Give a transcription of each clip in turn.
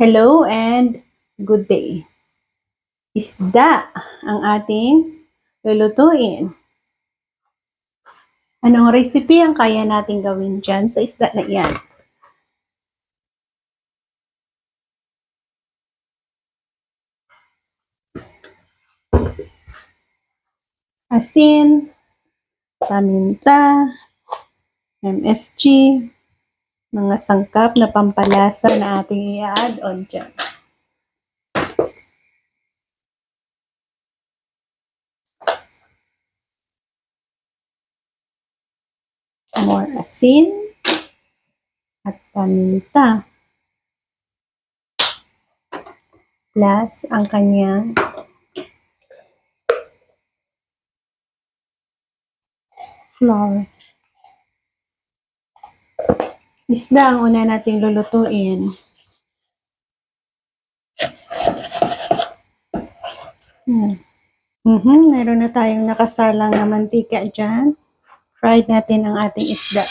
Hello and good day. Isda ang ating lulutuin. Anong recipe ang kaya nating gawin dyan sa isda na iyan? Asin, paminta, MSG, mga sangkap na pampalasa na ating i-add on dyan. More asin at paminta. Plus ang kanyang flour. Isda ang una nating lulutuin. Hmm. Mhm, meron na tayong nakasalang na mantika dyan. Fried natin ang ating isda.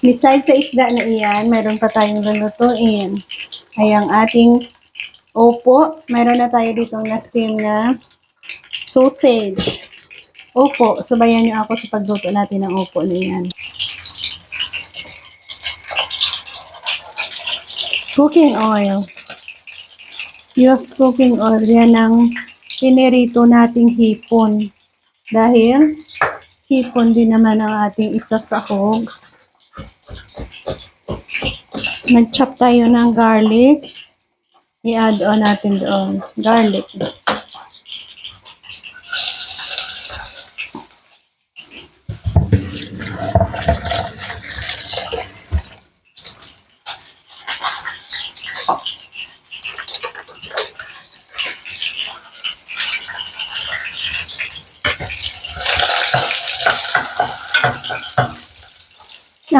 Besides sa isda na iyan, meron pa tayong lulutuin. Ay ang ating opo. Meron na tayo ditong na-steam na sausage. Opo. Sabayan niyo ako sa pagluto natin ng opo na iyan. Cooking oil. Use cooking oil. Yan ang pinirito nating hipon. Dahil hipon din naman ang ating isa sa hog. Nag-chop tayo ng garlic. I-add on natin doon. Garlic.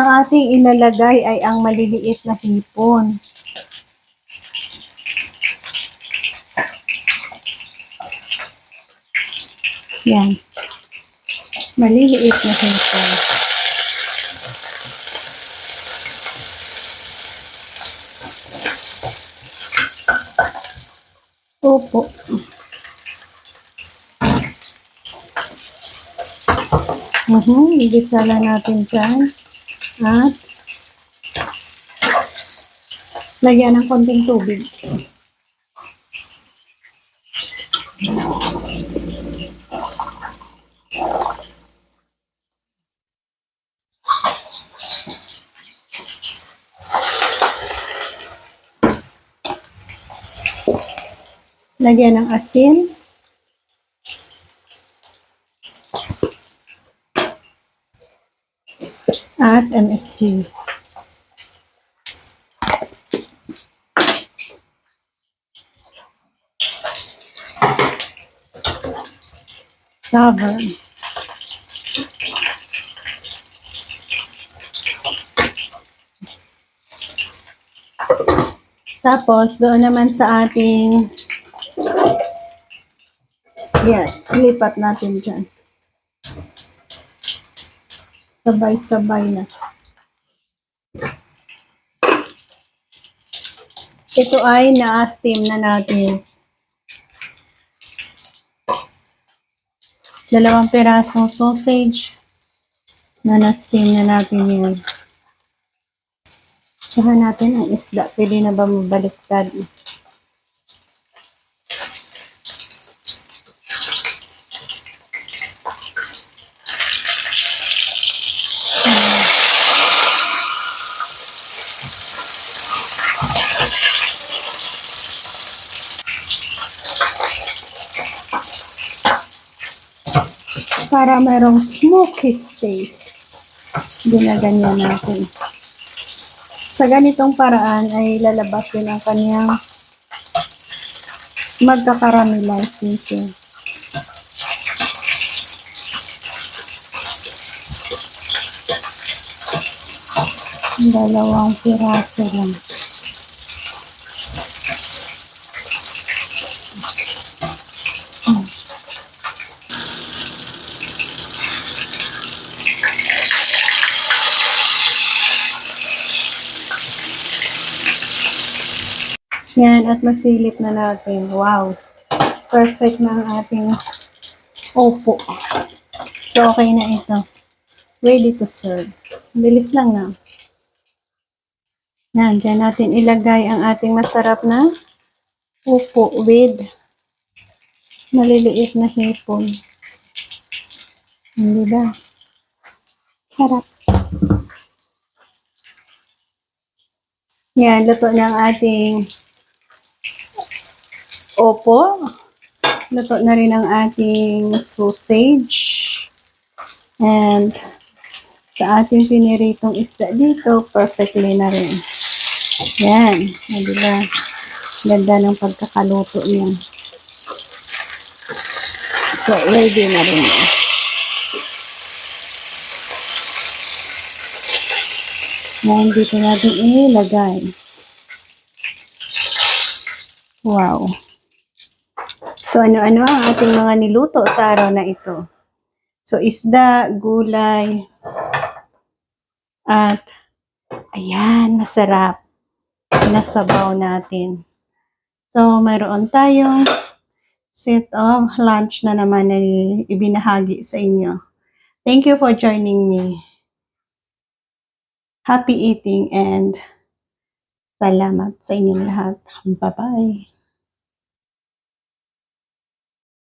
Ang ating ilalagay ay ang maliliit na hipon. Yan. Maliliit na hipon. Opo. Lang natin dyan. At lagyan ng konting tubig. Lagyan ng asin. At MSG. Cover. Tapos, doon naman sa ating yan, lipat natin dyan. Sabay-sabay na. Ito ay na-steam na natin. Dalawang pirasong sausage na na-steam na natin yan. Saka natin ang isda. Pwede na ba mabaliktad? Para merong smoky taste. Ginaganyan natin. Sa ganitong paraan ay lalabas din ang kanyang magkakaramelize nito. Dalawang piraso lang. Yan, at masilip na natin. Wow! Perfect na ang ating opo. So, okay na ito. Ready to serve. Bilis lang na. Yan, dyan natin ilagay ang ating masarap na upo with maliliit na hipon. Hindi ba? Sarap. Yan, luto na ang ating opo. Luto na rin ang ating sausage. And sa ating piniritong isda dito, perfectly na rin. Yan. O, diba? Ganda ng pagkakaluto niya. So, ready na rin. Yan, dito natin ilagay. Wow. So, ano-ano ang ating mga niluto sa araw na ito? So, isda, gulay, at ayan, masarap. Nasabaw natin. So, mayroon tayong set of lunch na naman na ibinahagi sa inyo. Thank you for joining me. Happy eating and salamat sa inyong lahat. Bye-bye.